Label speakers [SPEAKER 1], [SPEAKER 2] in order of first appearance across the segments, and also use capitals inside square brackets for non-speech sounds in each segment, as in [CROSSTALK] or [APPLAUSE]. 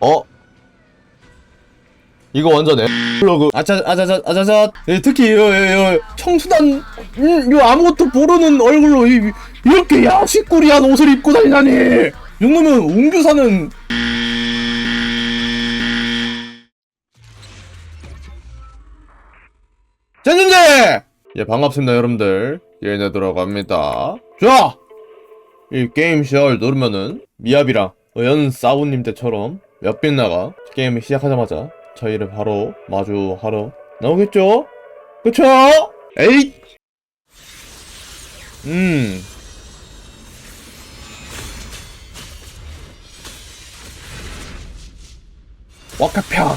[SPEAKER 1] 어? 이거 완전 애 플러그. 아짜 아자자 아자자. 예, 특히 요, 요, 요, 청수단 음, 요 아무것도 모르는 얼굴로 이, 이렇게 야식꾸리한 옷을 입고 다니다니. 이 정도면 웅규사는. 짠전제! 예 반갑습니다 여러분들. 얘네 들어갑니다. 자! 이 게임 시작을 누르면은 미압이랑 연 사우님 때처럼 몇 빛 나가? 게임을 시작하자마자 저희를 바로 마주하러 나오겠죠? 그쵸? 에이! 음. 와카평.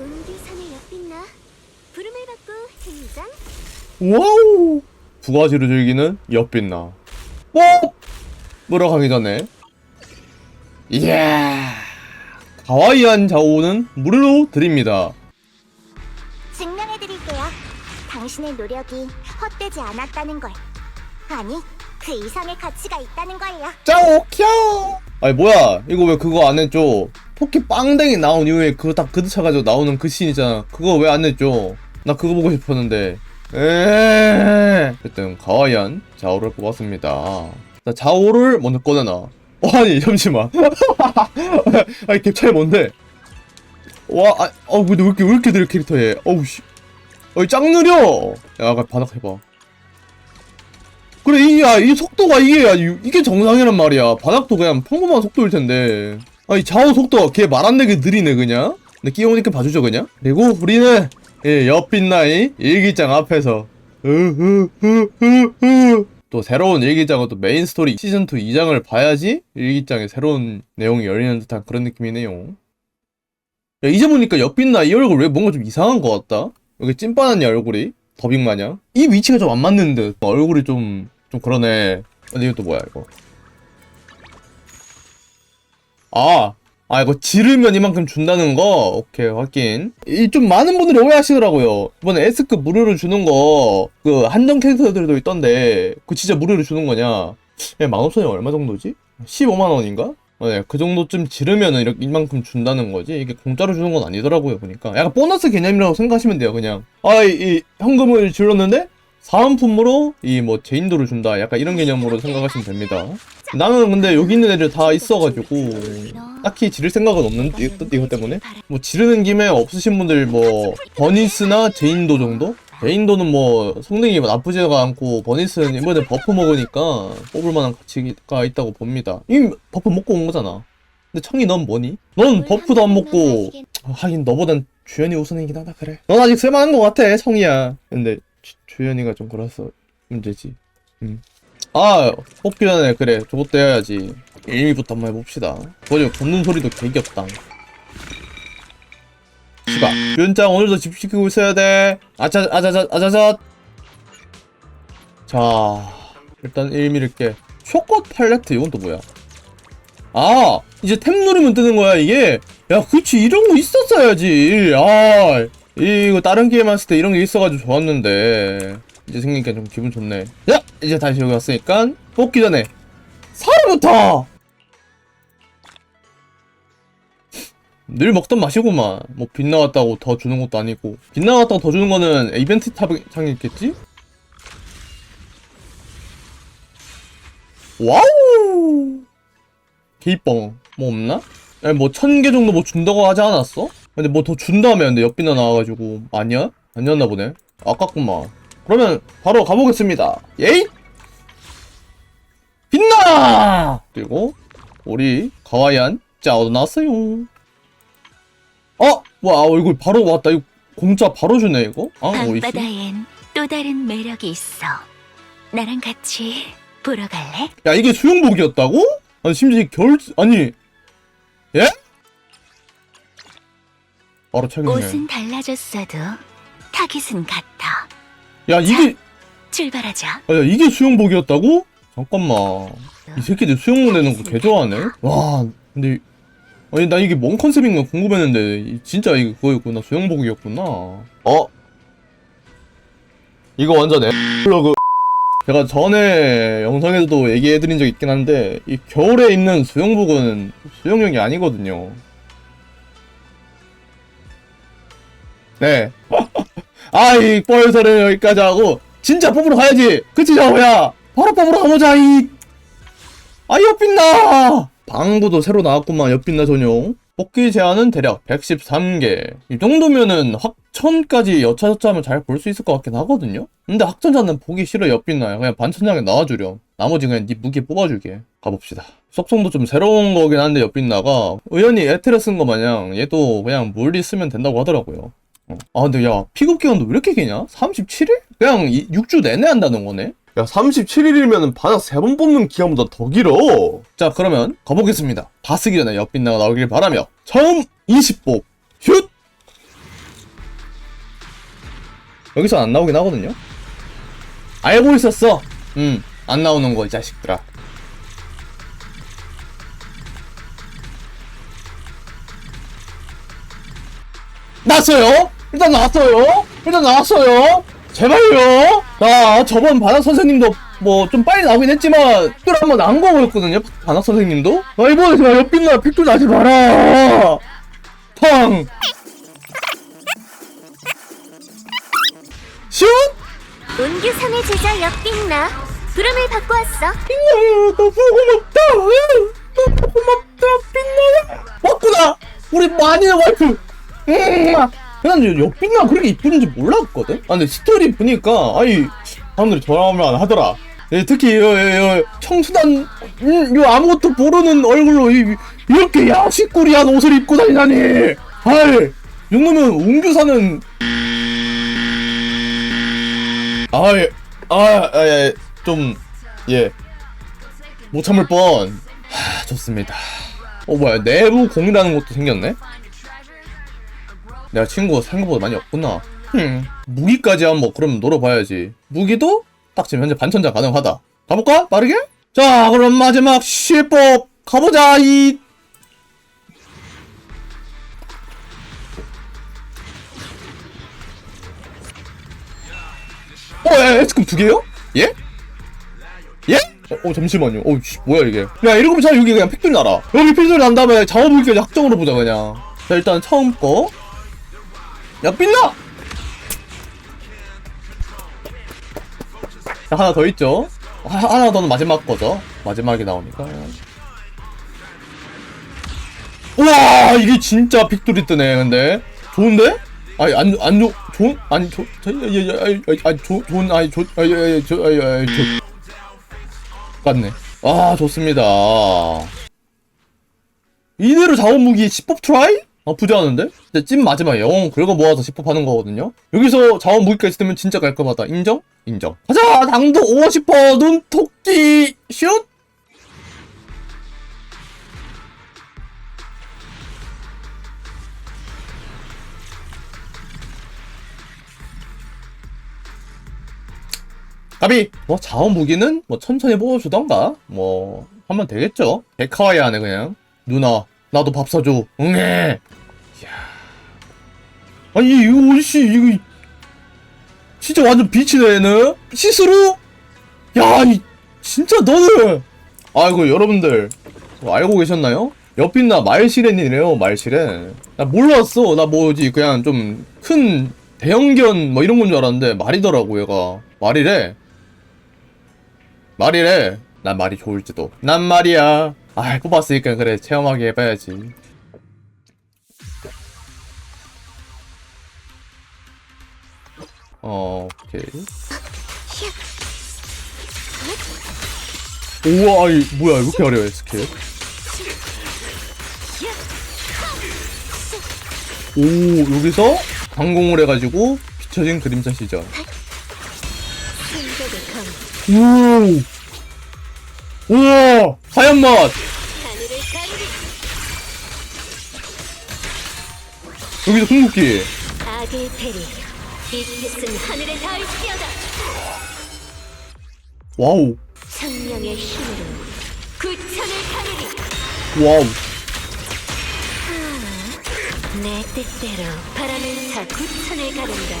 [SPEAKER 2] 은비산의 옆빛나? 부름을 받고 등장?
[SPEAKER 1] 와우! 두 가지로 즐기는 엿빛나? 뽀 물어가기 전에 이야 가와이한 자오는 무료로 드립니다.
[SPEAKER 2] 증명해드릴게요. 당신의 노력이 헛되지 않았다는 걸. 아니 그 이상의 가치가 있다는 걸요.
[SPEAKER 1] 짜오켜 아니 뭐야? 이거 왜 그거 안 했죠? 포키 빵댕이 나온 이후에 그거 딱 그드쳐가지고 나오는 그 씬 있잖아. 그거 왜 안 했죠? 나 그거 보고 싶었는데. 에이 어쨌든 가와이한 자오를 뽑았습니다. 자 자오를 먼저 꺼내놔. 어, 아니 잠시만. [LAUGHS] 아니 갭 차이 뭔데? 와 아, 어 근데 왜 이렇게 왜 이렇게 느려 캐릭터에 어우 씨. 어이 짱 느려! 야 아까 바닥 해봐. 그래 이게 야, 이 속도가 이게 야, 이- 이게 정상이란 말이야. 바닥도 그냥 평범한 속도일 텐데. 아이 좌우 속도가 걔말 안 되게 느리네 그냥. 근데 끼우니까 봐주죠 그냥. 그리고 우리는 예, 옆빛 나이 일기장 앞에서 으흐흐흐흐 또 새로운 일기장은 또 메인 스토리 시즌2 2장을 봐야지 일기장에 새로운 내용이 열리는 듯한 그런 느낌이네요. 야 이제 보니까 옆빛 나 이 얼굴 왜 뭔가 좀 이상한 것 같다? 여기 찐빠났냐 얼굴이? 더빙 마냥? 이 위치가 좀 안 맞는 듯. 얼굴이 좀좀 그러네. 근데 또 뭐야 이거? 아, 아 이거 지르면 이만큼 준다는 거? 오케이 확인. 이 좀 많은 분들이 오해하시더라고요. 이번에 S급 무료로 주는 거 그 한정 캐릭터들도 있던데 그 진짜 무료로 주는 거냐? 예, 15,000원이 얼마 정도지? 15만원인가? 네, 그 정도쯤 지르면은 이렇게 이만큼 준다는 거지. 이게 공짜로 주는 건 아니더라고요 보니까. 약간 보너스 개념이라고 생각하시면 돼요 그냥. 아이 이 현금을 질렀는데 사은품으로 이 뭐 제인도를 준다. 약간 이런 개념으로 생각하시면 됩니다. 나는 근데 여기 있는 애들 다 있어가지고 딱히 지를 생각은 없는데 이것, 때문에. 뭐 지르는 김에 없으신 분들 뭐 버니스나 제인도 정도? 제인도는 뭐 성능이 나쁘지가 않고 버니스는 이번에 버프 먹으니까 뽑을 만한 가치가 있다고 봅니다. 이미 버프 먹고 온 거잖아. 근데 청이 넌 뭐니? 넌 버프도 안 먹고 아, 하긴 너보단 주연이 우선이긴 하다 그래. 넌 아직 쓸만한 것 같아 성이야. 근데 주, 주연이가 좀 그래서 문제지. 음. 아 뽑기 전에 그래 저것도 해야지. 1위부터 한번 해봅시다. 그거 걷는 소리도 개귀엽다. 시바. 윤짱 오늘도 집 지키고 있어야 돼. 아자 아자자 아자자 자 일단 1 밀을게 초코 팔레트 이건 또 뭐야? 아 이제 템 누르면 뜨는 거야 이게? 야 그치 이런 거 있었어야지. 아 이거 다른 게임 했을 때 이런 게 있어가지고 좋았는데. 이제 생기니까 좀 기분 좋네. 야! 이제 다시 여기 왔으니까 뽑기 전에 사료부터! 늘 먹던 맛이구만. 뭐 빗나갔다고 더 주는 것도 아니고. 빗나갔다고 더 주는 거는 이벤트 탑창이 있겠지? 와우! 개이뻥 뭐 없나? 아니 뭐 천 개 정도 뭐 준다고 하지 않았어? 근데 뭐 더 준다며 근데 옆비나 나와가지고 아니야? 아니었나 보네 아깝구만 그러면 바로 가보겠습니다 예이 빛나 그리고 우리 가와이안 짜오도 나왔어요 어? 와 얼굴 바로 왔다 이거 공짜 바로 주네 이거 아 오이씨
[SPEAKER 3] 밤바다엔 또 다른 매력이 있어. 나랑 같이 보러 갈래?
[SPEAKER 1] 야 이게 수영복이었다고? 아니 심지어 겨울 아니 예? 바로 책임네
[SPEAKER 3] 옷은 달라졌어도 타깃은 같아.
[SPEAKER 1] 야 이게
[SPEAKER 3] 출발하자.
[SPEAKER 1] 아, 야 이게 수영복이었다고? 잠깐만 이 새끼들 수영복 내는 거 개 좋아하네 와 근데 아니 나 이게 뭔 컨셉인가 궁금했는데 이- 진짜 이거 그거였구나 수영복이었구나 어? 이거 완전 애 플러그 제가 전에 영상에서도 얘기해드린 적 있긴 한데 이 겨울에 입는 수영복은 수영용이 아니거든요. 네. [LAUGHS] 아이 뻘소리는 여기까지 하고 진짜 뽑으러 가야지. 그치 자호야. 바로 뽑으러 가보자 이. 아 옆빛나. 방구도 새로 나왔구만 옆빛나 전용. 뽑기 제한은 대략 113개. 이 정도면은 확천까지 여차저차하면 잘 볼 수 있을 것 같긴 하거든요? 근데 확천자는 보기 싫어 옆빛나요. 그냥 반천장에 나와주렴. 나머지 그냥 네 무기 뽑아줄게. 가봅시다. 속성도 좀 새로운 거긴 한데 옆빛나가 의연히 에테르 쓴 거 마냥 얘도 그냥 물리 쓰면 된다고 하더라고요. 어. 아 근데 야 픽업 기간도 왜 이렇게 기냐? 37일? 그냥 6주 내내 한다는 거네? 야 37일이면 바닥 3번 뽑는 기간보다 더 길어 자 그러면 가보겠습니다 다 쓰기 전에 옆빛나가 나오길 바라며 처음 20뽑 슛! 여기서 안 나오긴 하거든요 알고 있었어 음안 나오는 거 이 자식들아 났어요 일단 나왔어요? 일단 나왔어요? 제발요! 자 저번 반학 선생님도 뭐 좀 빨리 나오긴 했지만 또 한번 나온 거였거든요 반학 선생님도? 아 이번에 제발 옆빛나. 픽도 나지 마라. 팡 슛!
[SPEAKER 2] 운규상의 제자 역빛나. 부름을 받고 왔어.
[SPEAKER 1] 빛나야 너무 고맙다. 너무 고맙다. 빛나야 맞구나. 우리 마니의 와이프. 음, 난 옆빛나 그렇게 이쁜지 몰랐거든 아 근데 스토리 보니까 아니 사람들이 저라면 하더라 예, 특히 요, 요, 요 청순한 음, 요 아무것도 모르는 얼굴로 이, 이렇게 야식꾸리한 옷을 입고 다니다니 아이 이 정도면 웅규사는 아이 아예 좀 예 못 참을 뻔. 하, 좋습니다. 어, 뭐야, 내부 공이라는 것도 생겼네? 내가 친구가 생각보다 많이 없구나. 흠, 무기까지 한번 그럼 노려봐야지. 무기도 딱 지금 현재 반천자 가능하다. 가볼까? 빠르게? 자, 그럼 마지막 실법 가보자, 이. 어, 야, 야, 지금 두 개요? 예? 예? 어, 어, 잠시만요. 어, 씨, 뭐야 이게? 야, 이러면 자 여기 그냥 픽들 나라. 여기 픽들 난 다음에 자원무기까지 확정으로 보자 그냥. 자, 일단 처음 거. 야, 빛나! 자, 하나 더 있죠? 하, 하나 더는 마지막 거죠? 마지막에 나오니까. 우와, 이게 진짜 픽돌이 뜨네, 근데. 좋은데? 아니, 안, 안, 좋, 좋은, 아니, 좋, 저, 예, 예, 예, 아니, 아니, 좋, 좋은, 아니, 좋, 아, 예, 예, 저, 아, 예, 예, 좋. 맞네. 아, 좋습니다. 이대로 자원무기 10법 트라이? 나쁘지 않은데? 이제 찐 마지막에 영웅 긁어 모아서 10법 하는 거거든요? 여기서 자원 무기까지 뜨면 진짜 깔끔하다. 인정? 인정. 가자! 당도 50% 눈토끼 슛! 까비! 뭐 자원 무기는 뭐 천천히 뽑아주던가 뭐 하면 되겠죠 백화와야 하네 그냥 누나 나도 밥 사줘 이야 아니 이거 옷이 이거 진짜 완전 빛이네 얘는 시스루 야 이 진짜 너는 아이고 여러분들 뭐 알고 계셨나요? 옆빛나 말시렌이래요 말시렌 나 몰랐어 나 뭐지 그냥 좀 큰 대형견 뭐 이런 건 줄 알았는데 말이더라고 얘가 말이래 말이래. 난 말이 좋을지도. 난 말이야. 아, 뽑았으니까 그래. 체험하게 해봐야지. 어, 오케이. 우와, 아이, 뭐야, 이렇게 어려워, 스킬. 오, 여기서 강공을 해가지고 비춰진 그림자 시절. 오! 우와! 하얀 맛! 여기서 궁극기!
[SPEAKER 3] 뜻은 하늘에 닿을 지어다.
[SPEAKER 1] 와우!
[SPEAKER 3] 성령의 힘으로 구천을 가르리.
[SPEAKER 1] 와우!
[SPEAKER 3] 내 뜻대로 바람을 타 구천을 가른다.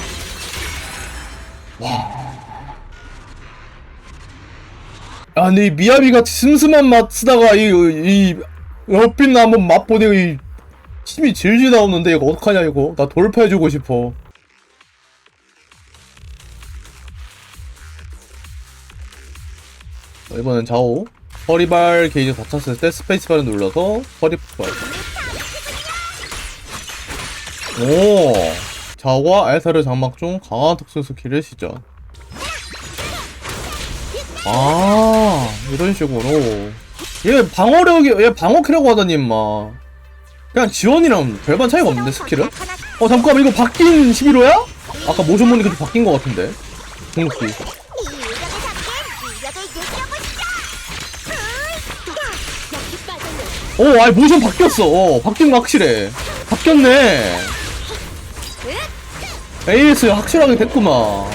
[SPEAKER 1] 아니 이 미야비 같이 슴슴한 맛 쓰다가 이이 옆빛 나 한번 맛보니 이 침이 질질 나오는데 이거 어떡하냐 이거? 나 돌파해주고 싶어 이번엔 좌우. 허리발 게이지 다 찼을 때 스페이스바를 눌러서 허리 폭발. 오! 좌우와 알사르 장막 중 강한 특수 스킬을 시전. 아 이런 식으로. 얘 방어력이 얘 방어키라고 하더니 임마. 그냥 지원이랑 별반 차이가 없는데 스킬은? 어 잠깐만 이거 바뀐 11호야? 아까 모션 보니까 좀 바뀐 것 같은데. 궁극기
[SPEAKER 2] 빠졌네.
[SPEAKER 1] 어 아니 모션 바뀌었어 어 바뀐 거 확실해 바뀌었네 AS 확실하게 됐구만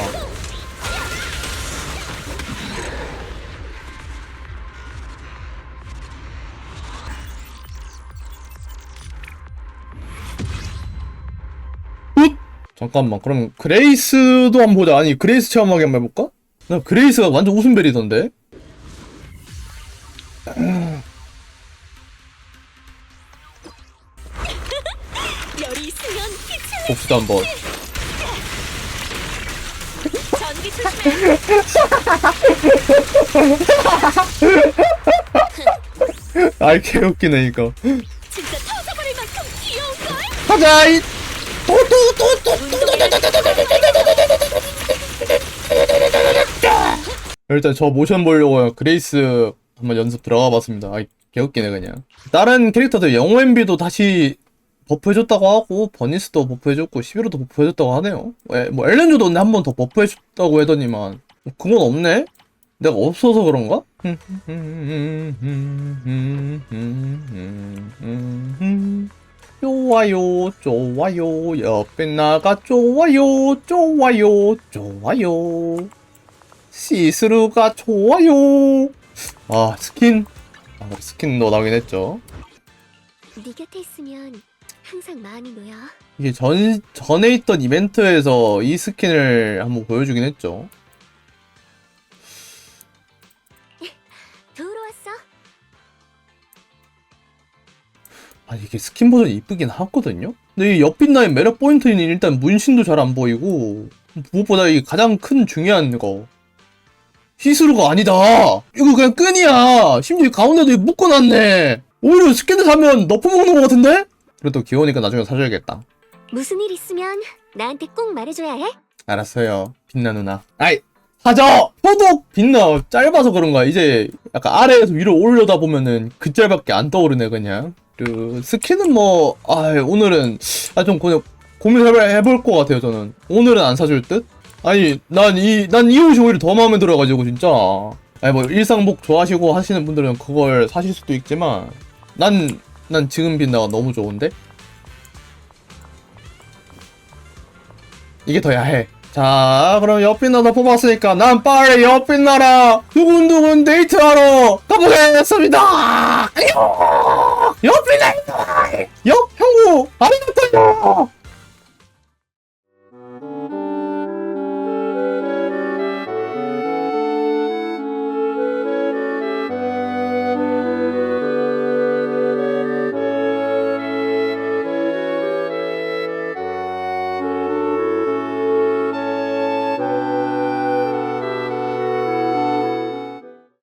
[SPEAKER 1] 훗! 잠깐만 그럼 그레이스도 한번 보자 아니 그레이스 체험하게 한번 해볼까? 나 그레이스가 완전 웃음벨이던데 봅시다 한번
[SPEAKER 3] 전기 조심해.
[SPEAKER 1] 아이 개웃기네 이거
[SPEAKER 3] 진짜 터져버릴 만큼 귀여운 걸?
[SPEAKER 1] 가자 이 일단 저 모션 보려고 그레이스 한번 연습 들어가 봤습니다 아이 개웃기네 그냥 다른 캐릭터들 영호 엠비도 다시 버프해줬다고 하고 버니스도 버프해줬고 11호도 버프해줬다고 하네요. 에, 뭐 엘렌조도 한 번 더 버프해줬다고 하더니만. 뭐 그건 없네? 내가 없어서 그런가? 좋아요 좋아요. 옆에 나가 좋아요 좋아요 좋아요. 시스루가 좋아요. 아 스킨. 아 스킨 너 나오긴 했죠.
[SPEAKER 3] 네 곁에 있으면 항상 마음이 놓여.
[SPEAKER 1] 이게 전 전에 있던 이벤트에서 이 스킨을 한번 보여주긴 했죠
[SPEAKER 3] 들어왔어.
[SPEAKER 1] 아 이게 스킨 버전이 이쁘긴 하거든요 근데 이 옆빛 라인 매력 포인트는 일단 문신도 잘 안 보이고 무엇보다 이 가장 큰 중요한 거 시스루가 아니다 이거 그냥 끈이야 심지어 가운데도 묶어놨네 오히려 스킨을 사면 너프 먹는 것 같은데? 그래도 귀여우니까 나중에 사줘야겠다.
[SPEAKER 3] 무슨 일 있으면 나한테 꼭 말해줘야 해.
[SPEAKER 1] 알았어요. 빛나 누나. 아이 사줘! 소독! 빛나 짧아서 그런 거야. 이제 약간 아래에서 위로 올려다 보면은 그 짤밖에 안 떠오르네 그냥. 그 스킨은 뭐 아 오늘은 아 좀 그냥 고민해볼 것 같아요 저는. 오늘은 안 사줄 듯? 아니 난 이 난 이 옷이 오히려 더 마음에 들어가지고 진짜. 아니 뭐 일상복 좋아하시고 하시는 분들은 그걸 사실 수도 있지만 난 난 지금 빛나가 너무 좋은데 이게 더 야해. 자, 그럼 옆빛나다 뽑았으니까 난 빨리 옆빛나라 두근두근 데이트하러 가보겠습니다. 옆빛나.